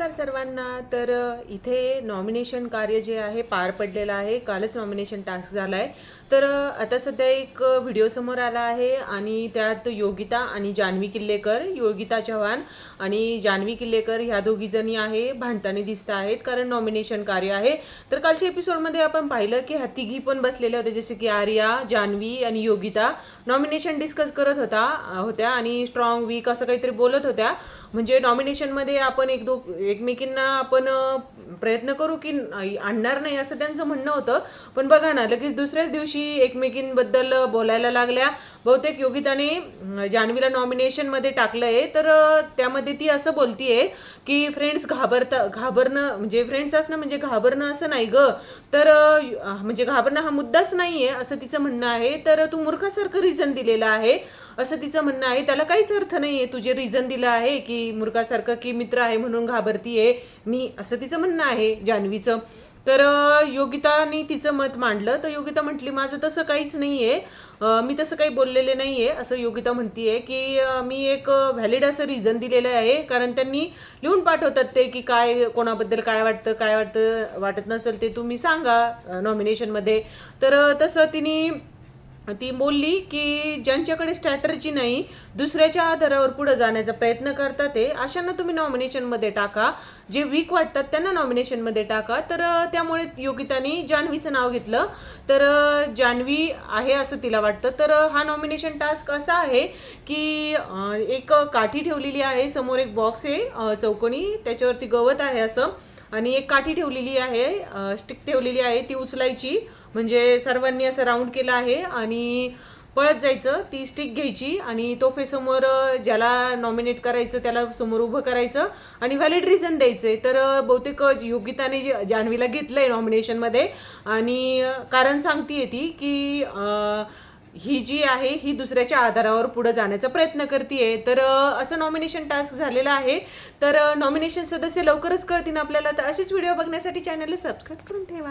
नमस्कार सर्वांना. तर इथे नॉमिनेशन कार्य जे आहे पार पडलेलं आहे. कालच नॉमिनेशन टास्क झाला आहे तर आता सध्या एक व्हिडिओ समोर आला आहे आणि त्यात योगिता आणि जान्हवी किल्लेकर योगिता चव्हाण आणि जान्हवी किल्लेकर ह्या दोघीजणी आहे भांडताना दिसत आहेत कारण नॉमिनेशन कार्य आहे. तर कालच्या एपिसोडमध्ये आपण पाहिलं की ह्या तिघी पण बसलेल्या होत्या जसे की आर्या जान्हवी आणि योगिता. नॉमिनेशन डिस्कस करत होता होत्या आणि स्ट्रॉंग वीक असं काहीतरी बोलत होत्या. म्हणजे नॉमिनेशनमध्ये आपण एक दो एकमेकींना आपण प्रयत्न करू की आणणार नाही असं त्यांचं म्हणणं होतं. पण बघा ना लगेच दुसऱ्याच दिवशी एकमेकींबद्दल बोलायला लागल्या. बहुतेक योगिताने जान्हवीला नॉमिनेशनमध्ये टाकलंय. तर त्यामध्ये ती असं बोलतीये की फ्रेंड्स घाबरता घाबरणं म्हणजे फ्रेंड्स असणं म्हणजे घाबरणं असं नाही ग. तर म्हणजे घाबरणं हा मुद्दाच नाहीये असं तिचं म्हणणं आहे. तर तू मूर्खासारखं रिझन दिलेलं आहे असं तिचं म्हणणं आहे. त्याला काहीच अर्थ नाहीये. तुझे रिझन दिलं आहे की मूर्खासारखं की मित्र आहे म्हणून आहे. मी असं तिचं म्हणणं आहे जान्हवीचं. तर योगिताने तिचं मत मांडलं. तर योगिता म्हटली माझं तसं काहीच नाही आहे मी तसं काही बोललेले आहे असं योगिता म्हणतीये की मी एक व्हॅलिड असं रिझन दिलेलं आहे. कारण त्यांनी लिहून पाठवतात ते की काय कोणाबद्दल काय वाटतं काय वाटतं वाटत नसेल ते तुम्ही सांगा नॉमिनेशनमध्ये तर तसं तिने ती बोलली की ज्यांच्याकडे स्ट्रॅटर्जी नाही दुसऱ्याच्या आधारावर पुढे जाण्याचा प्रयत्न करतात ते अशांना तुम्ही नॉमिनेशनमध्ये टाका. जे वीक वाटतात त्यांना नॉमिनेशनमध्ये टाका. तर त्यामुळे योगितानी जान्हवीचं नाव घेतलं. तर जान्हवी आहे असं तिला वाटतं. तर हा नॉमिनेशन टास्क असा आहे की एक काठी ठेवलेली आहे. समोर एक बॉक्स आहे चौकोनी. त्याच्यावरती गवत आहे असं. आणि एक काठी ठेवलेली आहे स्टिक ठेवलेली आहे ती उचलायची. म्हणजे सर्वांनी असं राऊंड केलं आहे आणि पळत जायचं ती स्टिक घ्यायची आणि तोफेसमोर ज्याला नॉमिनेट करायचं त्याला समोर उभं करायचं आणि व्हॅलिड रिझन द्यायचंय. तर बहुतेक योगिताने जे- जान्हवीला घेतलंय नॉमिनेशनमध्ये आणि कारण सांगतीये ती की आ, ही जी आहे ही दुसऱ्याच्या आधारावर पुढे जाण्याचा प्रयत्न करते तर असं नॉमिनेशन टास्क झालेलं आहे. तर नॉमिनेशन सदस्य लवकरच कळतील आपल्याला. तर असेच व्हिडिओ बघण्यासाठी चॅनलला सबस्क्राईब करून ठेवा.